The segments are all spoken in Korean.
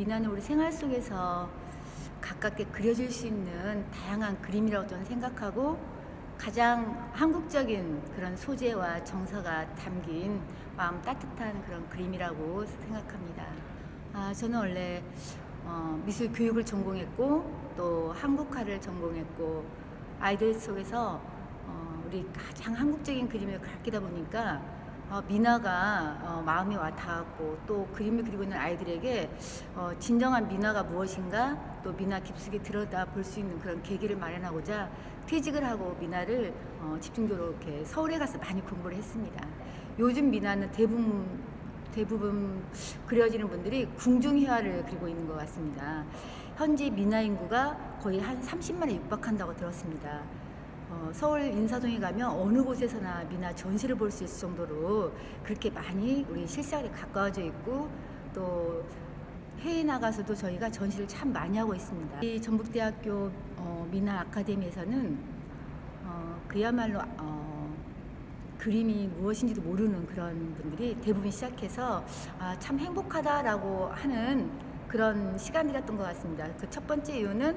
미나는 우리 생활 속에서 가깝게 그려질 수 있는 다양한 그림이라고 저는 생각하고 가장 한국적인 그런 소재와 정서가 담긴 마음 따뜻한 그런 그림이라고 생각합니다. 아, 저는 원래 어, 미술 교육을 전공했고 또 한국화를 전공했고 아이들 속에서 어, 우리 가장 한국적인 그림을 가르치다 보니까 어, 미나가 어, 마음이 와 닿았고 또 그림을 그리고 있는 아이들에게 어, 진정한 미나가 무엇인가 또 미나 깊숙이 들여다 볼 수 있는 그런 계기를 마련하고자 퇴직을 하고 미나를 어, 집중적으로 이렇게 서울에 가서 많이 공부를 했습니다. 요즘 미나는 대부분 대부분 그려지는 분들이 궁중회화를 그리고 있는 것 같습니다. 현재 미나 인구가 거의 한 30만에 육박한다고 들었습니다. 어, 서울 인사동에 가면 어느 곳에서나 미나 전시를 볼 수 있을 정도로 그렇게 많이 우리 실생활에 가까워져 있고 또 해외 나가서도 저희가 전시를 참 많이 하고 있습니다. 이 전북대학교 어, 미나 아카데미에서는 어, 그야말로 어, 그림이 무엇인지도 모르는 그런 분들이 대부분 시작해서 아, 참 행복하다라고 하는 그런 시간이었던 것 같습니다. 그 첫 번째 이유는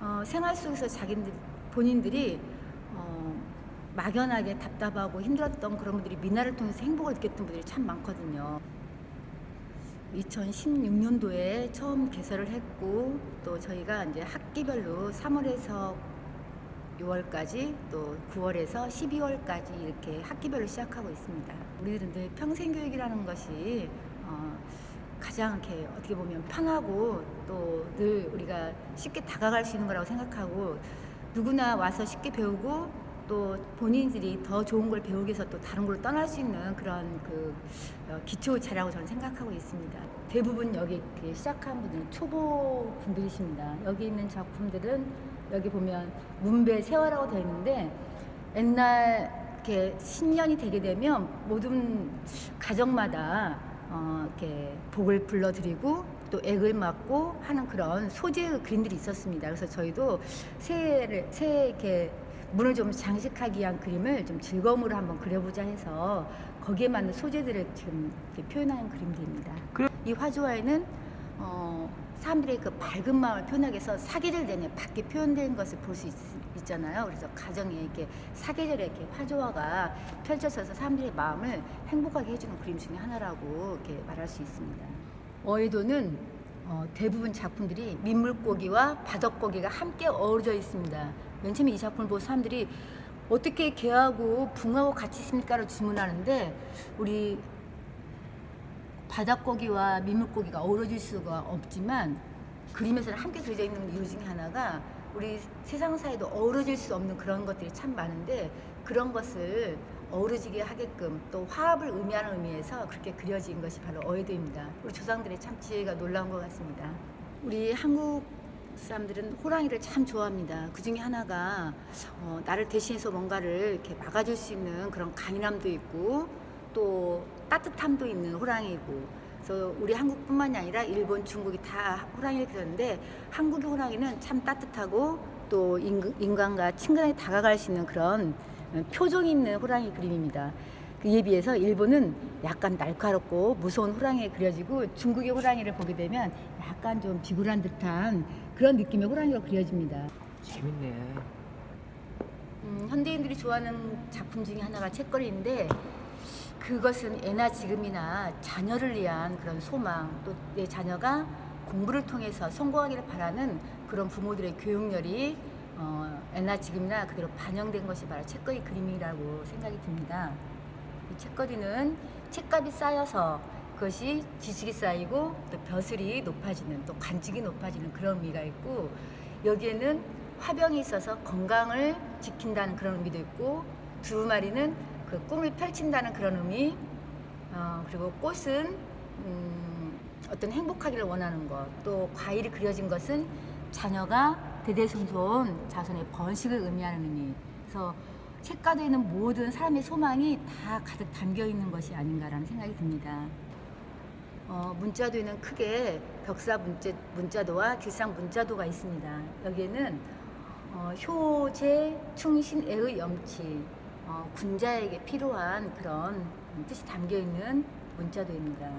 어, 생활 속에서 자기들 본인들이 어, 막연하게 답답하고 힘들었던 그런 분들이 미나를 통해서 행복을 느꼈던 분들이 참 많거든요. 2016년도에 처음 개설을 했고 또 저희가 이제 학기별로 3월에서 6월까지 또 9월에서 12월까지 이렇게 학기별로 시작하고 있습니다. 우리들은 늘 평생 교육이라는 것이 어, 가장 이렇게 어떻게 보면 편하고 또 늘 우리가 쉽게 다가갈 수 있는 거라고 생각하고 누구나 와서 쉽게 배우고 또 본인들이 더 좋은 걸 배우기 위해서 또 다른 걸로 떠날 수 있는 그런 그 어, 기초 자라고 저는 생각하고 있습니다. 대부분 여기 이렇게 시작한 분들은 초보 분들이십니다. 여기 있는 작품들은 여기 보면 문배 세화라고 되어 있는데 옛날 이렇게 신년이 되게 되면 모든 가정마다 어, 이렇게 복을 불러드리고 또 액을 맞고 하는 그런 소재의 그림들이 있었습니다. 그래서 저희도 새해를 새해 이렇게 문을 좀 장식하기 위한 그림을 좀 즐거움으로 한번 그려보자 해서 거기에 맞는 소재들을 지금 이렇게 표현하는 그림들입니다. 이 화조화에는 어, 사람들의 그 밝은 마음을 표현하기 위해서 사계절 내내 밖에 표현된 것을 볼 수 있잖아요. 그래서 가정에 이렇게 사계절에 이렇게 화조화가 펼쳐져서 사람들의 마음을 행복하게 해주는 그림 중에 하나라고 이렇게 말할 수 있습니다. 어에도는 어, 대부분 작품들이 민물고기와 바닷고기가 함께 어우러져 있습니다. 맨 처음에 이 작품을 보고 사람들이 어떻게 개하고 붕하고 같이 있습니까라고 질문하는데 우리 바닷고기와 민물고기가 어우러질 수가 없지만 그림에서는 함께 그려져 있는 이유 중에 하나가 우리 세상사에도 어우러질 수 없는 그런 것들이 참 많은데 그런 것을 어우러지게 하게끔 또 화합을 의미하는 의미에서 그렇게 그려진 것이 바로 어에드입니다. 우리 조상들의 참 지혜가 놀라운 것 같습니다. 우리 한국 사람들은 호랑이를 참 좋아합니다. 그 중에 하나가 어, 나를 대신해서 뭔가를 이렇게 막아줄 수 있는 그런 강인함도 있고 또 따뜻함도 있는 호랑이고 그래서 우리 한국뿐만이 아니라 일본, 중국이 다 호랑이를 그렸는데 한국의 호랑이는 참 따뜻하고 또 인- 인간과 친근하게 다가갈 수 있는 그런 표정 있는 호랑이 그림입니다. 그에 비해서 일본은 약간 날카롭고 무서운 호랑이가 그려지고 중국의 호랑이를 보게 되면 약간 좀 비굴한 듯한 그런 느낌의 호랑이가 그려집니다. 재밌네. 음, 현대인들이 좋아하는 작품 중에 하나가 책거리인데 그것은 예나 지금이나 자녀를 위한 그런 소망 또 내 자녀가 공부를 통해서 성공하기를 바라는 그런 부모들의 교육열이 어, 예나 지금이나 그대로 반영된 것이 바로 책거리 그림이라고 생각이 듭니다. 이 책거리는 책값이 쌓여서 그것이 지식이 쌓이고 또 벼슬이 높아지는 또 관직이 높아지는 그런 의미가 있고 여기에는 화병이 있어서 건강을 지킨다는 그런 의미도 있고 두루마리는 그 꿈을 펼친다는 그런 의미 어, 그리고 꽃은 음, 어떤 행복하기를 원하는 것 또 과일이 그려진 것은 자녀가 대대손손 자손의 번식을 의미하는 의미 그래서 책가도에 있는 모든 사람의 소망이 다 가득 담겨 있는 것이 아닌가라는 생각이 듭니다. 어, 문자도에는 크게 벽사 문자, 문자도와 길상 문자도가 있습니다. 여기에는 어, 효제, 충신, 애의 염치, 어, 군자에게 필요한 그런 뜻이 담겨 있는 문자도입니다.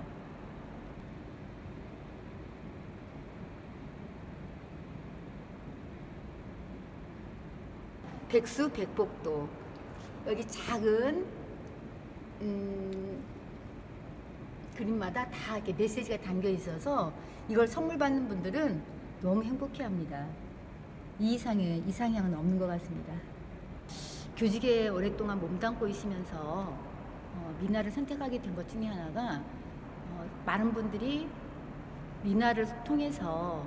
백수 백복도 여기 작은 음, 그림마다 다 이렇게 메시지가 담겨 있어서 이걸 선물 받는 분들은 너무 행복해합니다. 이 이상의 이상향은 없는 것 같습니다. 교직에 오랫동안 몸담고 있으면서 어, 미나를 선택하게 된 것 중에 하나가 어, 많은 분들이 미나를 통해서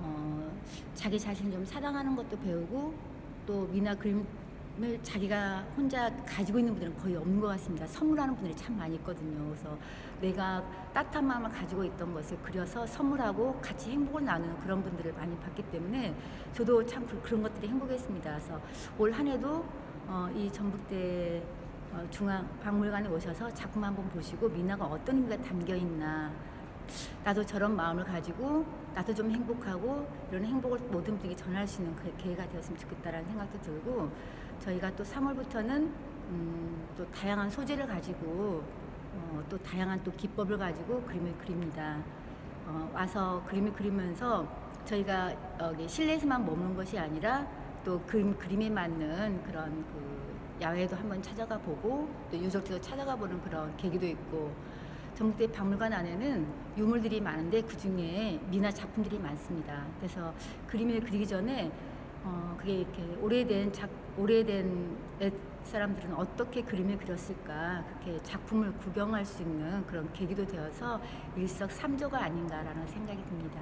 어, 자기 자신을 좀 사랑하는 것도 배우고 또 미나 그림을 자기가 혼자 가지고 있는 분들은 거의 없는 것 같습니다. 선물하는 분들이 참 많이 있거든요. 그래서 내가 따뜻한 마음을 가지고 있던 것을 그려서 선물하고 같이 행복을 나누는 그런 분들을 많이 봤기 때문에 저도 참 그- 그런 것들이 행복했습니다. 그래서 올 한 해도 어, 이 전북대 어, 중앙 박물관에 오셔서 작품 한번 보시고 미나가 어떤 의미가 담겨 있나 나도 저런 마음을 가지고 나도 좀 행복하고 이런 행복을 모든 분에게 전할 수 있는 그 기회가 되었으면 좋겠다라는 생각도 들고 저희가 또 3월부터는 음, 또 다양한 소재를 가지고 어, 또 다양한 또 기법을 가지고 그림을 그립니다. 어, 와서 그림을 그리면서 저희가 여기 실내에서만 머무는 것이 아니라 또 그림, 그림에 맞는 그런 그 야외도 한번 찾아가 보고 또 유적지도 찾아가 보는 그런 계기도 있고 전북대 박물관 안에는 유물들이 많은데 그 중에 미나 작품들이 많습니다. 그래서 그림을 그리기 전에 어 그게 이렇게 오래된 작 오래된 옛 사람들은 어떻게 그림을 그렸을까 그렇게 작품을 구경할 수 있는 그런 계기도 되어서 일석삼조가 아닌가라는 생각이 듭니다.